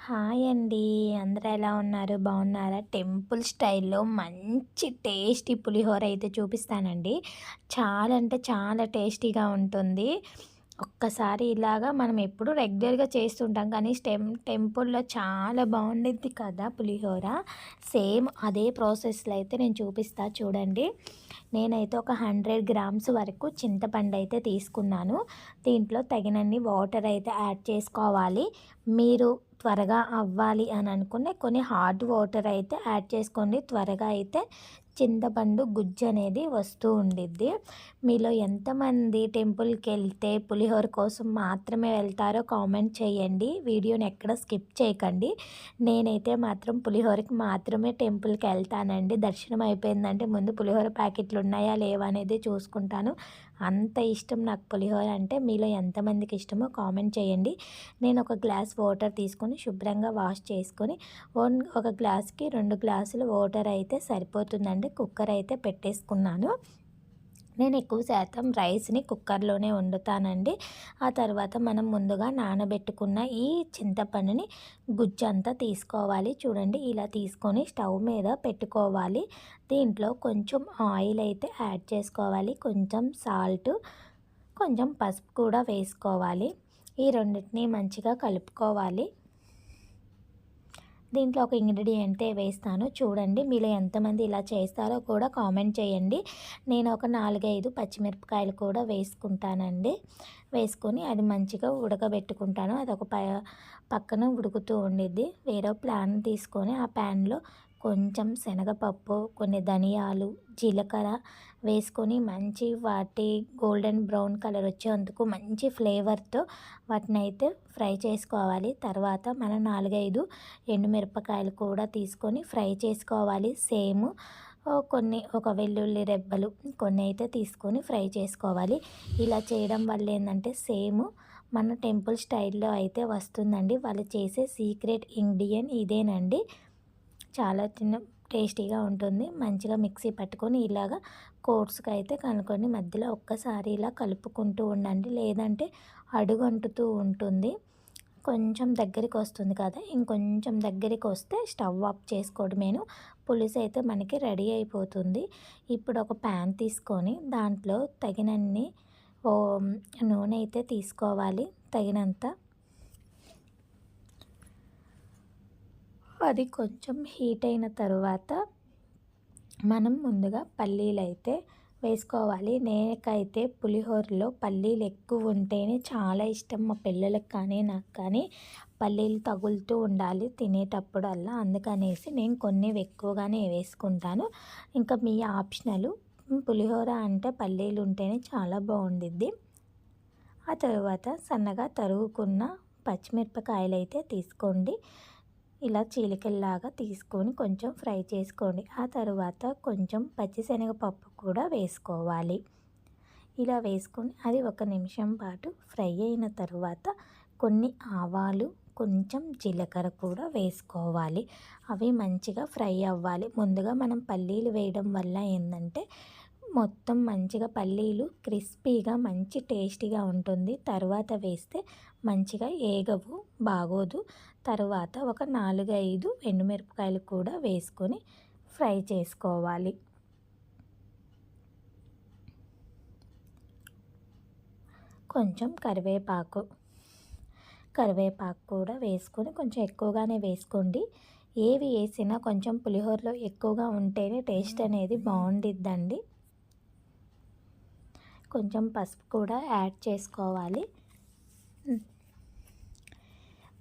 Hi అండి. అందరూ ఎలా ఉన్నారు? బాగున్నారా? టెంపుల్ స్టైల్లో మంచి టేస్టీ పులిహోర అయితే చూపిస్తానండి. చాలా అంటే చాలా టేస్టీగా ఉంటుంది. ఒక్కసారి ఇలాగా మనం ఎప్పుడు రెగ్యులర్గా చేస్తుంటాం. కానీ టెం టెంపుల్లో చాలా బాగుండిద్ది కదా పులిహోర. సేమ్ అదే ప్రాసెస్లో అయితే నేను చూపిస్తా చూడండి. నేనైతే ఒక హండ్రెడ్ గ్రామ్స్ వరకు చింతపండు అయితే తీసుకున్నాను. దీంట్లో తగినన్ని వాటర్ అయితే యాడ్ చేసుకోవాలి. మీరు త్వరగా అవ్వాలి అని అనుకునే కొన్ని హాట్ వాటర్ అయితే యాడ్ చేసుకోండి. త్వరగా అయితే చింతపండు గుజ్జు అనేది వస్తూ ఉండిద్ది. మీలో ఎంతమంది టెంపుల్కి వెళ్తే పులిహోర కోసం మాత్రమే వెళ్తారో కామెంట్ చేయండి. వీడియోని ఎక్కడ స్కిప్ చేయకండి. నేనైతే మాత్రం పులిహోరకి మాత్రమే టెంపుల్కి వెళ్తానండి దర్శనం అయిపోయిందంటే ముందు పులిహోర ప్యాకెట్లు ఉన్నాయా లేవా అనేది చూసుకుంటాను. అంత ఇష్టం నాకు పులిహోర అంటే మీలో ఎంతమందికి ఇష్టమో కామెంట్ చేయండి. నేను ఒక గ్లాస్ వాటర్ తీసుకొని శుభ్రంగా వాష్ చేసుకొని వన్ ఒక గ్లాస్కి రెండు గ్లాసులు వాటర్ అయితే సరిపోతుందండి. కుక్కర్ అయితే పెట్టేసుకున్నాను. నేను ఎక్కువ శాతం రైస్ని కుక్కర్లోనే వండుతానండి. ఆ తర్వాత మనం ముందుగా నానబెట్టుకున్న ఈ చింతపండుని గుజ్జంతా తీసుకోవాలి. చూడండి ఇలా తీసుకొని స్టవ్ మీద పెట్టుకోవాలి. దీంట్లో కొంచెం ఆయిల్ అయితే యాడ్ చేసుకోవాలి. కొంచెం సాల్ట్ కొంచెం పసుపు కూడా వేసుకోవాలి. ఈ రెండింటిని మంచిగా కలుపుకోవాలి. దీంట్లో ఒక ఇంగ్రీడియంటే వేస్తాను. చూడండి మీలో ఎంతమంది ఇలా చేస్తారో కూడా కామెంట్ చేయండి. నేను ఒక నాలుగైదు పచ్చిమిరపకాయలు కూడా వేసుకుంటానండి. వేసుకొని అది మంచిగా ఉడకబెట్టుకుంటాను. అది ఒక పక్కన ఉడుకుతూ ఉండిద్ది. వేరే ప్లాన్ తీసుకొని ఆ ప్యాన్లో కొంచెం శనగపప్పు కొన్ని ధనియాలు జీలకర్ర వేసుకొని మంచి వాటి గోల్డెన్ బ్రౌన్ కలర్ వచ్చేందుకు మంచి ఫ్లేవర్తో వాటిని అయితే ఫ్రై చేసుకోవాలి. తర్వాత మనం నాలుగైదు ఎండుమిరపకాయలు కూడా తీసుకొని ఫ్రై చేసుకోవాలి. సేమ్ కొన్ని ఒక వెల్లుల్లి రెబ్బలు కొన్ని అయితే తీసుకొని ఫ్రై చేసుకోవాలి. ఇలా చేయడం వల్ల ఏంటంటే సేమ్ మన టెంపుల్ స్టైల్లో అయితే వస్తుందండి. వాళ్ళు చేసే సీక్రెట్ ఇంగ్రీడియంట్ ఇదేనండి. చాలా చిన్న టేస్టీగా ఉంటుంది. మంచిగా మిక్సీ పట్టుకొని ఇలాగా కోర్స్కి అయితే కనుక్కొని మధ్యలో ఒక్కసారి ఇలా కలుపుకుంటూ ఉండండి. లేదంటే అడుగంటుతూ ఉంటుంది. కొంచెం దగ్గరికి వస్తుంది కదా. ఇంకొంచెం దగ్గరికి వస్తే స్టవ్ ఆఫ్ చేసుకోవడమేను పులుసు అయితే మనకి రెడీ అయిపోతుంది. ఇప్పుడు ఒక ప్యాన్ తీసుకొని దాంట్లో తగినన్ని నూనె అయితే తీసుకోవాలి. తగినంత అది కొంచెం హీట్ అయిన తర్వాత మనం ముందుగా పల్లీలు అయితే వేసుకోవాలి. నేనకైతే పులిహోరలో పల్లీలు ఎక్కువ ఉంటేనే చాలా ఇష్టం మా పిల్లలకు కానీ నాకు కానీ. పల్లీలు తగులుతూ ఉండాలి తినేటప్పుడు అలా అందుకనేసి నేను కొన్ని ఎక్కువగానే వేసుకుంటాను. ఇంకా మీ ఆప్షనల్ పులిహోర అంటే పల్లీలు ఉంటేనే చాలా బాగుండిద్ది. ఆ తర్వాత సన్నగా తరుగుకున్న పచ్చిమిరపకాయలు అయితే తీసుకోండి. ఇలా చీలికల్లాగా తీసుకొని కొంచెం ఫ్రై చేసుకోండి. ఆ తర్వాత కొంచెం పచ్చిశనగపప్పు కూడా వేసుకోవాలి. ఇలా వేసుకొని అది ఒక నిమిషం పాటు ఫ్రై అయిన తర్వాత కొన్ని ఆవాలు కొంచెం జీలకర్ర కూడా వేసుకోవాలి. అవి మంచిగా ఫ్రై అవ్వాలి. ముందుగా మనం పల్లీలు వేయడం వల్ల ఏంటంటే మొత్తం మంచిగా పల్లీలు క్రిస్పీగా మంచి టేస్టీగా ఉంటుంది. తర్వాత వేస్తే మంచిగా ఏగవు బాగోదు. తర్వాత ఒక నాలుగు ఐదు ఎండుమిరపకాయలు కూడా వేసుకొని ఫ్రై చేసుకోవాలి. కొంచెం కరివేపాకు కరివేపాకు కూడా వేసుకొని కొంచెం ఎక్కువగానే వేసుకోండి. ఏవి వేసినా కొంచెం పులిహోరలో ఎక్కువగా ఉంటేనే టేస్ట్ అనేది బాగుండిద్దండి. కొంచెం పసుపు కూడా యాడ్ చేసుకోవాలి.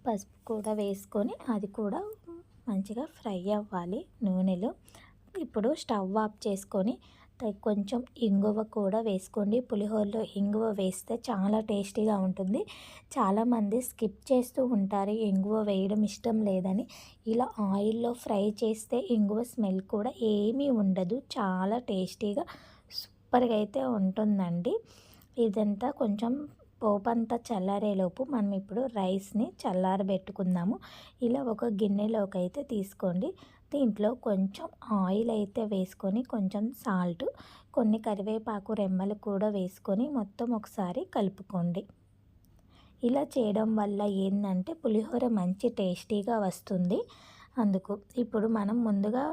పసుపు కూడా వేసుకొని అది కూడా మంచిగా ఫ్రై అవ్వాలి నూనెలో. ఇప్పుడు స్టవ్ ఆఫ్ చేసుకొని కొంచెం ఇంగువ కూడా వేసుకోండి. పులిహోరలో ఇంగువ వేస్తే చాలా టేస్టీగా ఉంటుంది. చాలామంది స్కిప్ చేస్తూ ఉంటారు ఇంగువ వేయడం ఇష్టం లేదని. ఇలా ఆయిల్లో ఫ్రై చేస్తే ఇంగువ స్మెల్ కూడా ఏమీ ఉండదు. చాలా టేస్టీగా సూపర్గా అయితే ఉంటుందండి. ఇదంతా కొంచెం పోపంతా చల్లారేలోపు మనం ఇప్పుడు రైస్ని చల్లారబెట్టుకుందాము. ఇలా ఒక గిన్నెలోకి అయితే తీసుకోండి. దీంట్లో కొంచెం ఆయిల్ అయితే వేసుకొని కొంచెం సాల్ట్ కొన్ని కరివేపాకు రెమ్మలు కూడా వేసుకొని మొత్తం ఒకసారి కలుపుకోండి. ఇలా చేయడం వల్ల ఏంటంటే పులిహోర మంచి టేస్టీగా వస్తుంది. అందుకు ఇప్పుడు మనం ముందుగా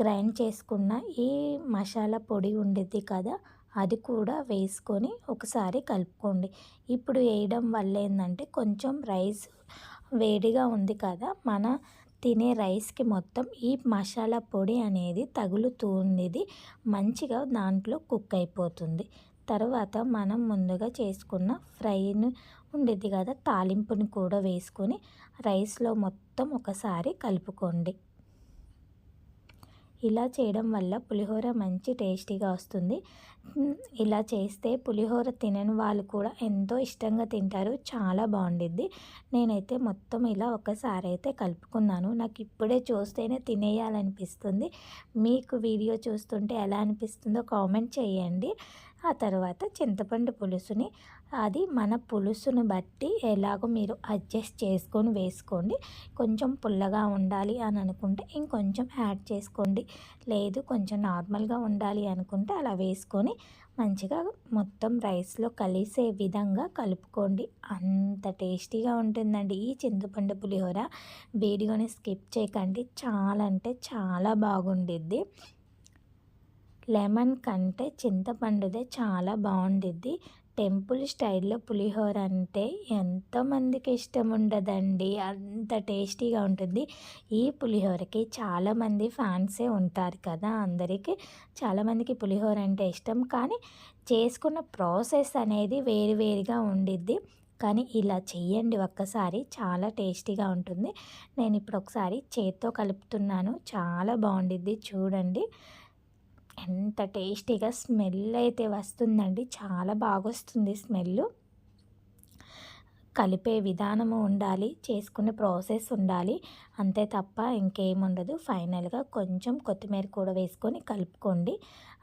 గ్రైండ్ చేసుకున్న ఈ మసాలా పొడి ఉండిద్ది కదా అది కూడా వేసుకొని ఒకసారి కలుపుకోండి. ఇప్పుడు వేయడం వల్ల ఏంటంటే కొంచెం రైస్ వేడిగా ఉంది కదా మన తినే రైస్కి మొత్తం ఈ మసాలా పొడి అనేది తగులుతూ ఉండేది మంచిగా దాంట్లో కుక్ అయిపోతుంది. తర్వాత మనం ముందుగా చేసుకున్న ఫ్రైను ఉండేది కదా తాలింపుని కూడా వేసుకొని రైస్లో మొత్తం ఒకసారి కలుపుకోండి. ఇలా చేయడం వల్ల పులిహోర మంచి టేస్టీగా వస్తుంది. ఇలా చేస్తే పులిహోర తినని వాళ్ళు కూడా ఎంతో ఇష్టంగా తింటారు. చాలా బాగుండిద్ది. నేనైతే మొత్తం ఇలా ఒకసారి అయితే కలుపుకున్నాను. నాకు ఇప్పుడే చూస్తేనే తినేయాలనిపిస్తుంది. మీకు వీడియో చూస్తుంటే ఎలా అనిపిస్తుందో కామెంట్ చేయండి. ఆ తర్వాత చింతపండు పులుసుని అది మన పులుసును బట్టి ఎలాగో మీరు అడ్జస్ట్ చేసుకొని వేసుకోండి. కొంచెం పుల్లగా ఉండాలి అని అనుకుంటే ఇంకొంచెం యాడ్ చేసుకోండి. లేదు కొంచెం నార్మల్గా ఉండాలి అనుకుంటే అలా వేసుకొని మంచిగా మొత్తం రైస్లో కలిసే విధంగా కలుపుకోండి. అంత టేస్టీగా ఉంటుందండి ఈ చింతపండు పులిహోర. వీడియోని స్కిప్ చేయకండి. చాలా అంటే చాలా బాగుండిద్ది. లెమన్ కంటే చింతపండుదే చాలా బాగుండిద్ది. టెంపుల్ స్టైల్లో పులిహోర అంటే ఎంతమందికి ఇష్టం ఉండదండి అంత టేస్టీగా ఉంటుంది. ఈ పులిహోరకి చాలామంది ఫ్యాన్సే ఉంటారు కదా. అందరికీ చాలామందికి పులిహోర అంటే ఇష్టం. కానీ చేసుకున్న ప్రాసెస్ అనేది వేరువేరుగా ఉండిద్ది. కానీ ఇలా చెయ్యండి ఒక్కసారి. చాలా టేస్టీగా ఉంటుంది. నేను ఇప్పుడు ఒకసారి చేత్తో కలుపుతున్నాను. చాలా బాగుండిద్ది. చూడండి. ఎంత టేస్టీగా స్మెల్ అయితే వస్తుందండి. చాలా బాగా వస్తుంది స్మెల్ కలిపే విధానము ఉండాలి చేసుకునే ప్రాసెస్ ఉండాలి. అంతే తప్ప ఇంకేం ఉండదు. ఫైనల్గా కొంచెం కొత్తిమీర కూడా వేసుకొని కలుపుకోండి.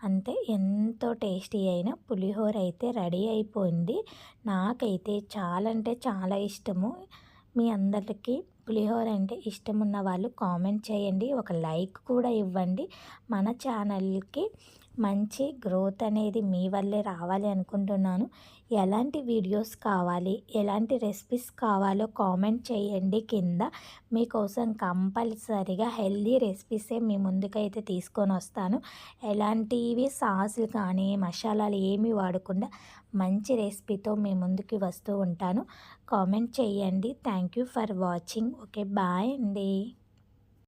అంతే ఎంతో టేస్టీ అయిన పులిహోర అయితే రెడీ అయిపోయింది. నాకైతే చాలా అంటే చాలా ఇష్టము. మీ అందరికీ పులిహోర అంటే ఇష్టం ఉన్న వాళ్ళు కామెంట్ చేయండి. ఒక లైక్ కూడా ఇవ్వండి. మన ఛానల్కి మంచి గ్రోత్ అనేది మీ వల్లే రావాలి అనుకుంటున్నాను. ఎలాంటి వీడియోస్ కావాలి ఎలాంటి రెసిపీస్ కావాలో కామెంట్ చేయండి కింద. మీకోసం కంపల్సరిగా హెల్దీ రెసిపీసే మీ ముందుకైతే తీసుకొని వస్తాను. ఎలాంటివి సాసులు కానీ మసాలాలు ఏమీ వాడకుండా మంచి రెసిపీతో మీ ముందుకి వస్తూ ఉంటాను. కామెంట్ చేయండి. Thank you for watching. Okay bye అండి.